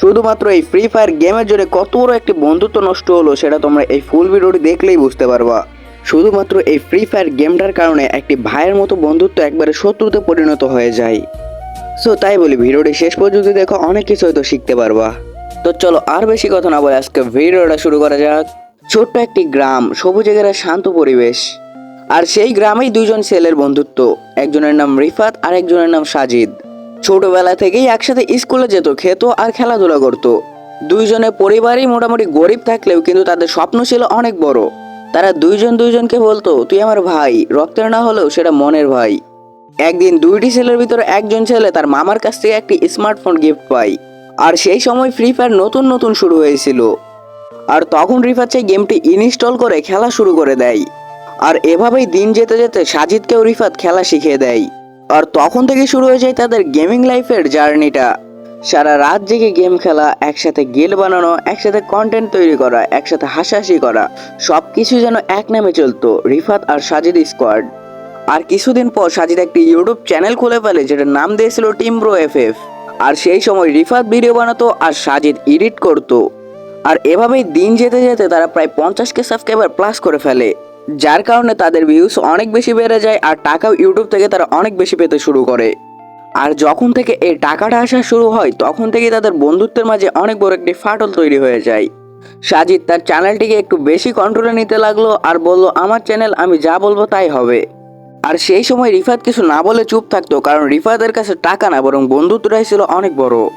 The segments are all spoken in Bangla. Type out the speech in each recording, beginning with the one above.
শুধুমাত্র এই ফ্রি ফায়ার গেমের জন্য কত বড় একটি বন্ধুত্ব নষ্ট হলো সেটা তোমরা এই ফুল ভিডিওটি দেখলেই বুঝতে পারবা। শুধুমাত্র এই ফ্রি ফায়ার গেমটার কারণে একটি ভাইয়ের মতো বন্ধুত্ব একবারে শত্রুতে পরিণত হয়ে যায়। সো তাই বলি ভিডিওটি শেষ পর্যন্ত দেখো, অনেক কিছু হয়তো শিখতে পারবা। তো চলো, আর বেশি কথা না বলে আজকে ভিডিওটা শুরু করা যাক। ছোট্ট একটি গ্রাম, সবুজে ঘেরা শান্ত পরিবেশ। আর সেই গ্রামেই দুজন ছেলের বন্ধুত্ব। একজনের নাম রিফাত আর একজনের নাম সাজিদ। ছোটবেলা থেকেই একসাথে স্কুলে যেত, খেত আর খেলাধুলা করত। দুইজনের পরিবারই মোটামুটি গরিব থাকলেও কিন্তু তাদের স্বপ্ন ছিল অনেক বড়। তারা দুইজন দুইজনকে বলতো, তুই আমার ভাই, রক্তের না হলেও সেটা মনের ভাই। একদিন দুইটি ছেলের ভিতরে একজন ছেলে তার মামার কাছ থেকে একটি স্মার্টফোন গিফট পায়, আর সেই সময় ফ্রি ফায়ার নতুন নতুন শুরু হয়েছিল। আর তখন রিফাত সেই গেমটি ইনস্টল করে খেলা শুরু করে দেয়। আর এভাবেই দিন যেতে যেতে সাজিদকেও রিফাত খেলা শিখিয়ে দেয়। আর তখন থেকে শুরু হয়ে যায় তাদের গেমিং লাইফের জার্নিটা সারা রাত জেগে গেম খেলা, একসাথে গেল বানানো, একসাথে কন্টেন্ট তৈরি করা, একসাথে হাসাহাসি করা সব কিছু যেন এক নামে চলতো, রিফাত আর সাজিদ স্কোয়াড আর কিছুদিন পর সাজিদ একটি ইউটিউব চ্যানেল খুলে ফেলে, যেটার নাম দিয়েছিল team team bro F F আর সেই সময় রিফাত ভিডিও বানাতো আর সাজিদ এডিট করতো। আর এভাবেই দিন যেতে যেতে তারা প্রায় পঞ্চাশকে সাবস্ক্রাইবার প্লাস করে ফেলে। যার কারণে তাদের ভিউজ অনেক বেশি বেড়ে যায় আর টাকাও ইউটিউব থেকে তারা অনেক বেশি পেতে শুরু করে। আর যখন থেকে এই টাকাটা আসা শুরু হয়, তখন থেকে তাদের বন্ধুত্বের মাঝে অনেক বড় একটি ফাটল তৈরি হয়ে যায়। সাজিদ তার চ্যানেলটিকে একটু বেশি কন্ট্রোলে নিতে লাগল আর বলল, আমার চ্যানেল আমি যা বলব তাই হবে। আর সেই সময় রিফাত কিছু না বলে চুপ থাকতো, কারণ রিফাতের কাছে টাকা না, বরং বন্ধুত্বটাই ছিল অনেক বড়।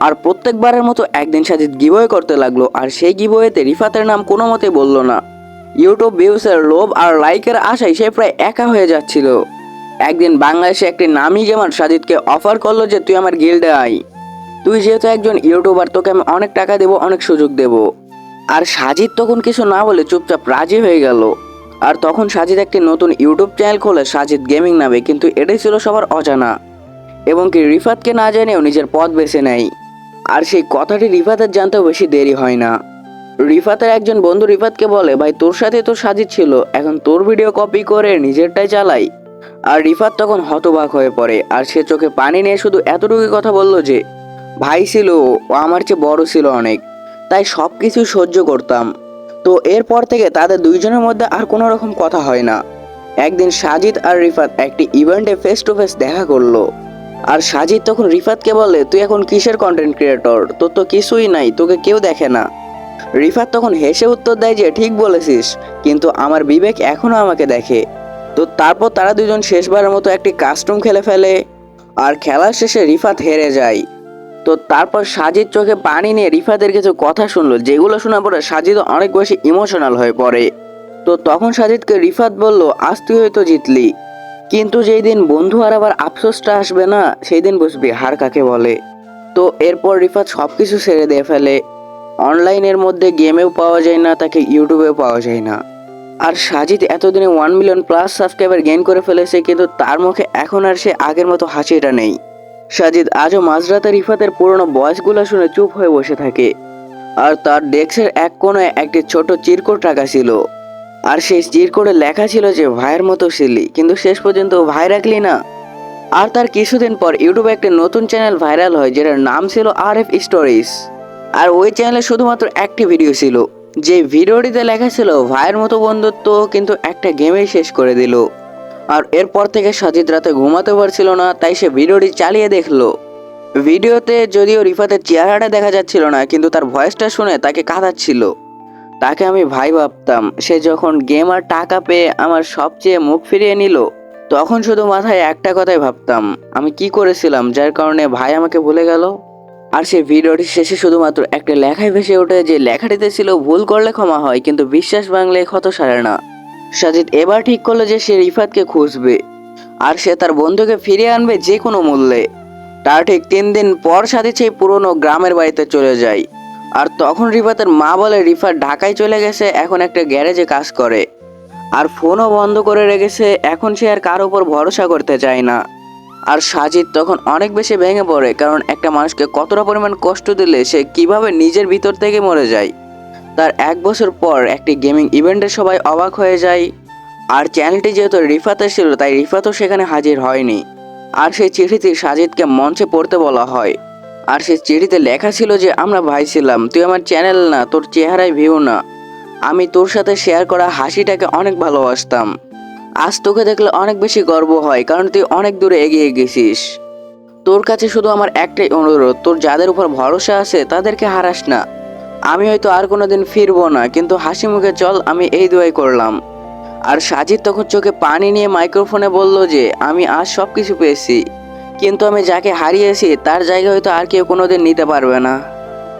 আর প্রত্যেকবারের মতো একদিন সাজিদ গিবয়ে করতে লাগল, আর সেই গিবয়েতে রিফাতের নাম কোনো মতে বলল না। ইউটিউব ভিউসের লোভ আর লাইকের আশায় সে প্রায় একা হয়ে যাচ্ছিল। একদিন বাংলাদেশে একটি নামি গেমার সাজিদকে অফার করল যে, তুই আমার গিল্ডে আই তুই যেহেতু একজন ইউটিউবার তোকে আমি অনেক টাকা দেবো, অনেক সুযোগ দেব। আর সাজিদ তখন কিছু না বলে চুপচাপ রাজি হয়ে গেল। আর তখন সাজিদ একটি নতুন ইউটিউব চ্যানেল খোলে, সাজিদ গেমিং নামে, কিন্তু এটাই ছিল সবার অজানা। এবং কি রিফাতকে না জানিয়েও নিজের পথ বেছে নেয়। আর সেই কথাটি রিফাতের জানতেও বেশি দেরি হয় না। রিফাতের একজন বন্ধু রিফাতকে বলে, ভাই, তোর সাথে তো সাজিদ ছিল, এখন তোর ভিডিও কপি করে নিজেরটাই চালাই। আর রিফাত তখন হতবাক হয়ে পড়ে, আর সে চোখে পানি নিয়ে শুধু এতটুকুই কথা বলল যে, ভাই ছিল, ও আমার চেয়ে বড় ছিল অনেক, তাই সব কিছু সহ্য করতাম। তো এরপর থেকে তাদের দুইজনের মধ্যে আর কোনো রকম কথা হয় না। একদিন সাজিদ আর রিফাত একটি ইভেন্টে ফেস টু ফেস দেখা করল, আর সাজিদ তখন রিফাতকে বলে, তুই এখন কিসের কন্টেন্ট ক্রিয়েটর তোর তো কিছুই নাই, তোকে কেউ দেখে না। রিফাত তখন হেসে উত্তর দেয় যে, ঠিক বলেছিস, কিন্তু আমার বিবেক এখনও আমাকে দেখে। তো তারপর তারা দুজন শেষবারের মতো একটি কাস্টম খেলে ফেলে, আর খেলার শেষে রিফাত হেরে যায়। তো তারপর সাজিদ চোখে পানি নিয়ে রিফাতের কিছু কথা শুনলো, যেগুলো শোনার পরে সাজিদ অনেক বেশি ইমোশনাল হয়ে পড়ে। তো তখন সাজিদকে রিফাত বলল, আজ তুই হয়তো জিতলি। কিন্তু যেই দিন বন্ধু আর আবার আফসোসটা আসবে না, সেই দিন বুঝবি হার কাকে বলে। তো এরপর রিফাত সব কিছু ছেড়ে দিয়ে ফেলে। অনলাইনের মধ্যে গেমেও পাওয়া যায় না, তাকে ইউটিউবেও পাওয়া যায় না। আর সাজিদ এতদিনে one million plus subscriber gain করে ফেলেছে, কিন্তু তার মুখে এখন আর সে আগের মতো হাসিটা নেই। সাজিদ আজও মাঝরাতে রিফাতের পুরনো বয়সগুলো শুনে চুপ হয়ে বসে থাকে। আর তার ডেস্কের এক কোণে একটি ছোট চিরকোট রাখা ছিল। আর সেই চিরকোটে লেখা ছিল যে, ভাইয়ের মতো ছিলি কিন্তু শেষ পর্যন্ত ভাই রাখলি না। আর তার কিছুদিন পর ইউটিউবে একটি নতুন চ্যানেল ভাইরাল হয়, যেটার নাম ছিল আর এফ স্টোরিজ। আর ওই চ্যানেলে শুধুমাত্র একটি ভিডিও ছিল। যে ভিডিওটিতে লেখা ছিল, ভাইয়ের মতো বন্ধুত্ব কিন্তু একটা গেমেই শেষ করে দিল। আর এরপর থেকে সাজিদ রাতে ঘুমাতে পারছিল না, তাই সে ভিডিওটি চালিয়ে দেখল। ভিডিওতে যদিও রিফাতের চেহারাটা দেখা যাচ্ছিল না, কিন্তু তার ভয়েসটা শুনে তাকে কাঁদাচ্ছিল। তাকে আমি ভাই ভাবতাম, সে যখন গেম আর টাকা পেয়ে আমার সবচেয়ে মুখ ফিরিয়ে নিল, তখন শুধু মাথায় একটা কথাই ভাবতাম, আমি কি করেছিলাম, যার কারণে ভাই আমাকে ভুলে গেল? আর সেই ভিডিওটি শেষে শুধুমাত্র একটা লেখায় ভেসে ওঠে যে লেখাটিতে ছিল ভুল করলে ক্ষমা হয়, কিন্তু বিশ্বাস ভাঙলে ক্ষত সারে না। সাজিদ এবার ঠিক করল যে সে রিফাতকে খুঁজবে, আর সে তার বন্ধুকে ফিরিয়ে আনবে যে কোনো মূল্যে। তার ঠিক তিন দিন পর সাজিদ সেই পুরনো গ্রামের বাড়িতে চলে যায়, আর তখন রিফাতের মা বলে, রিফাত ঢাকায় চলে গেছে, এখন একটা গ্যারেজে কাজ করে, আর ফোনও বন্ধ করে রেখেছে, এখন সে আর কার উপর ভরসা করতে চায় না। আর সাজিদ তখন অনেক বেশি ভেঙে পড়ে, কারণ একটা মানুষকে কতটা পরিমাণ কষ্ট দিলে সে কীভাবে নিজের ভিতর থেকে মরে যায়। তার এক বছর পর একটি গেমিং ইভেন্টে সবাই অবাক হয়ে যায়। আর চ্যানেলটি যেহেতু রিফাতের ছিল, তাই রিফাতও সেখানে হাজির হয়নি। আর সেই চিঠিতে সাজিদকে মঞ্চে পড়তে বলা হয়। আর সে চিঠিতে লেখা ছিল যে, আমরা ভাই ছিলাম, তুই আমার চ্যানেল না, তোর চেহারায় ভিউ না। আমি তোর সাথে শেয়ার করা হাসিটাকে অনেক ভালোবাসতাম। আজ তোকে দেখলে অনেক বেশি গর্ব হয়, কারণ তুই অনেক দূরে এগিয়ে গেছিস। তোর কাছে শুধু আমার একটাই অনুরোধ, তোর যাদের উপর ভরসা আছে তাদেরকে হারাস না। আমি হয়তো আর কোনো দিন ফিরবো না, কিন্তু হাসি মুখে চল, আমি এই দোয়াই করলাম। আর সাজিদ তখন চোখে পানি নিয়ে মাইক্রোফোনে বলল যে, আমি আজ সব কিছু পেয়েছি, কিন্তু আমি যাকে হারিয়েছি তার জায়গা হয়তো আর কেউ কোনোদিন নিতে পারবে না।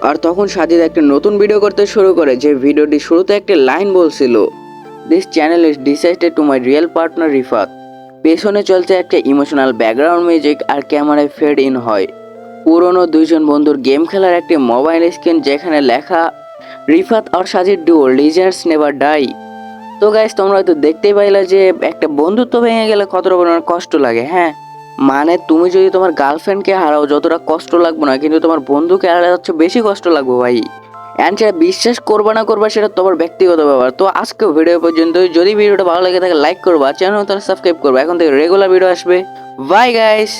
আর তখন সাজিদ একটা নতুন ভিডিও করতে শুরু করে, যে ভিডিওটি শুরুতে একটা লাইন বলছিল this channel is decided to my real partner Rifat পেছনে চলছে একটা ইমোশনাল ব্যাকগ্রাউন্ড মিউজিক আর ক্যামেরায় ফেড ইন হয়। পুরনো দুইজন বন্ধুর গেম খেলার একটি মোবাইল স্ক্রিন যেখানে লেখা, রিফাত আর সাজির ডু লিজেন্ডস নেভার ডাই তো গাইস তোমরা হয়তো দেখতেই পাইলা যে একটা বন্ধুত্ব ভেঙে গেলে কতটা পরিমাণ কষ্ট লাগে হ্যাঁ? মানে তুমি যদি তোমার গার্লফ্রেন্ডকে হারাও, যতটা কষ্ট লাগবে না, কিন্তু তোমার বন্ধুকে হারা হচ্ছে বেশি কষ্ট লাগবে ভাই। অ্যান্ড সেটা বিশ্বাস করবা না করবা সেটা তোমার ব্যক্তিগত ব্যাপার। তো আজকে ভিডিও পর্যন্ত যদি ভিডিওটা ভালো লাগে থাকে লাইক করবা। চ্যানেল তাহলে সাবস্ক্রাইব করবা। এখন থেকে রেগুলার ভিডিও আসবে। Bye guys